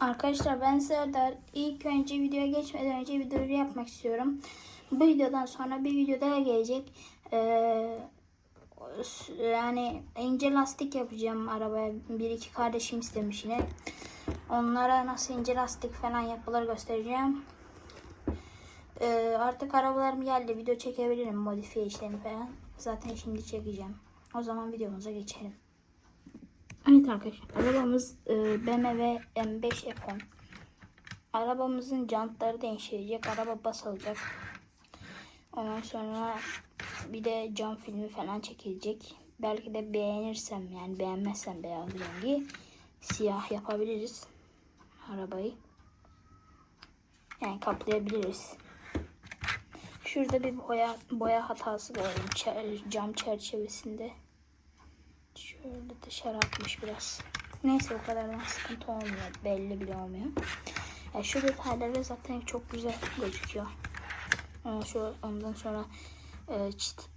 Arkadaşlar ben Serdar. İlk önce videoya geçmeden önce bir duyuru yapmak istiyorum. Bu videodan sonra bir video daha gelecek. Ee, yani ince lastik yapacağım arabaya. Bir iki kardeşim istemiş yine. Onlara nasıl ince lastik falan yapılır göstereceğim. Ee, artık arabalarım geldi. Video çekebilirim modifiye işlerini falan. Zaten şimdi çekeceğim. O zaman videomuza geçelim. Evet arkadaşlar arabamız e, BMW M5 F10. Arabamızın jantları değişecek. Araba basılacak. Ondan sonra bir de cam filmi falan çekilecek. Belki de beğenirsem yani beğenmezsem beyaz rengi siyah yapabiliriz arabayı. Yani kaplayabiliriz. Şurada bir boya boya hatası gördüm çer- cam çerçevesinde. Şöyle dışarı atmış biraz. Neyse o kadardan sıkıntı olmuyor. Belli bile olmuyor. Yani şu detayları zaten çok güzel gözüküyor. Ondan sonra, ondan sonra e, çit,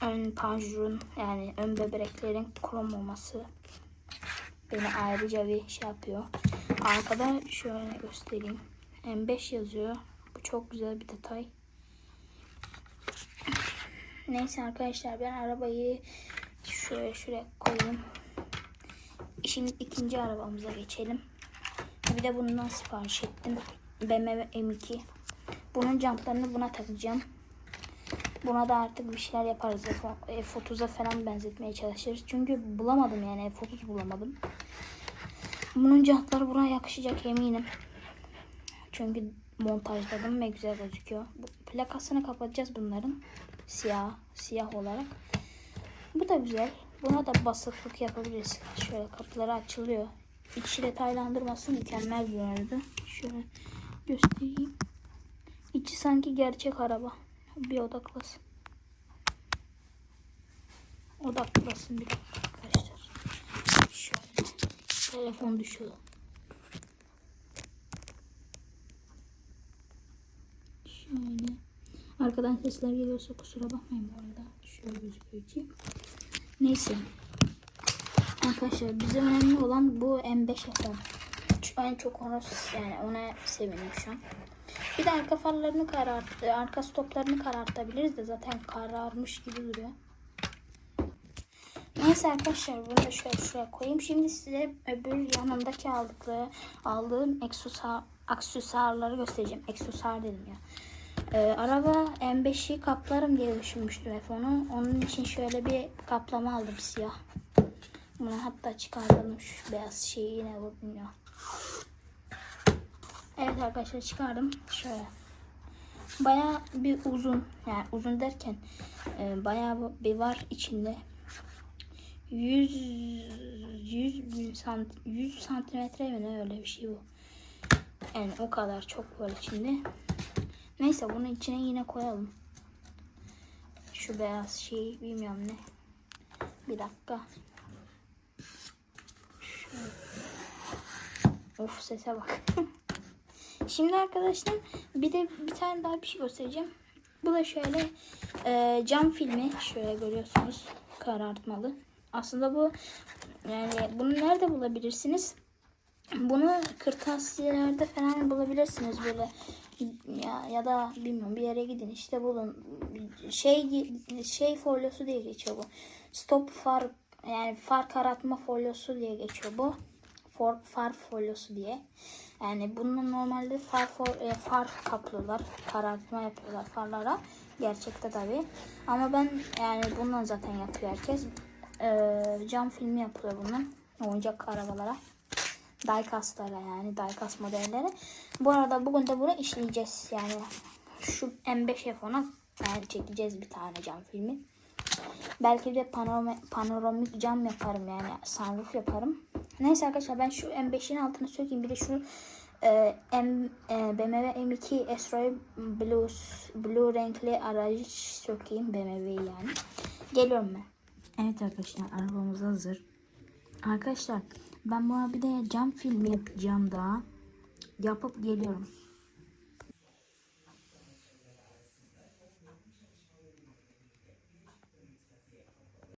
ön panjurun yani ön böbreklerin krom olması beni ayrıca bir şey yapıyor. Arkada şöyle göstereyim. M5 yazıyor. Bu çok güzel bir detay. Neyse arkadaşlar ben arabayı şöyle şuraya koyayım. Şimdi ikinci arabamıza geçelim. Bir de bundan sipariş ettim. BMW M2. Bunun jantlarını buna takacağım. Buna da artık bir şeyler yaparız. F- F30'a falan benzetmeye çalışırız. Çünkü bulamadım yani F30 bulamadım. Bunun jantları buna yakışacak eminim. Çünkü montajladım ve güzel gözüküyor. Bu plakasını kapatacağız bunların. Siyah, siyah olarak. Bu da güzel. Buna da basıklık yapabiliriz. Şöyle kapıları açılıyor. İçi detaylandırması mükemmel bir arada. Şöyle göstereyim. İçi sanki gerçek araba. Bir odaklasın. Odaklasın bir arkadaşlar. Şöyle. Telefon düşüyor. Şöyle. Arkadan sesler geliyorsa kusura bakmayın bu arada. Şöyle gözüküyor ki. Neyse. Arkadaşlar bize önemli olan bu M5 ekran. Şu- En çok onu yani ona sevindim şu an. Bir de arka farlarını karart, arka stoplarını karartabiliriz de zaten kararmış gibi duruyor. Neyse arkadaşlar bunu da şöyle şuraya koyayım. Şimdi size öbür yanındaki aldıkları aldığım aksesuar, aksesuarları göstereceğim. Aksesuar dedim ya. Ee, araba M5'i kaplarım diye düşünmüştüm hep onu. Onun için şöyle bir kaplama aldım siyah. Bunu hatta çıkardım şu beyaz şeyi yine bilmiyorum. Evet arkadaşlar çıkardım. Şöyle. Baya bir uzun yani uzun derken e, bayağı bir var içinde. 100 100 bin sant 100 santimetre mi ne öyle bir şey bu. Yani o kadar çok var içinde. Neyse bunu içine yine koyalım. Şu beyaz şey bilmiyorum ne. Bir dakika. Şöyle. Of sese bak. Şimdi arkadaşlar bir de bir tane daha bir şey göstereceğim. Bu da şöyle e, cam filmi. Şöyle görüyorsunuz. Karartmalı. Aslında bu yani bunu nerede bulabilirsiniz? Bunu kırtasiyelerde falan bulabilirsiniz böyle ya, ya da bilmiyorum bir yere gidin işte bulun. Şey şey folyosu diye geçiyor bu. Stop far yani far karartma folyosu diye geçiyor bu. For, far folyosu diye. Yani bunun normalde far for, e, far kaplıyorlar karartma yapıyorlar farlara. Gerçekte tabi ama ben yani bundan zaten yapıyor herkes. Ee, cam filmi yapılıyor bunun oyuncak arabalara diecastlara yani diecast modellere. Bu arada bugün de bunu işleyeceğiz. Yani şu M5 F10'a yani çekeceğiz bir tane cam filmi. Belki de panoramik, panoramik cam yaparım yani sunroof yaparım. Neyse arkadaşlar ben şu M5'in altına sökeyim. Bir de şu e, M, e, BMW M2 S-Roy Blue, Blue renkli aracı sökeyim. BMW'yi yani. Geliyorum ben. Evet arkadaşlar arabamız hazır. Arkadaşlar ben buna bir de cam filmi yapacağım daha. Yapıp geliyorum.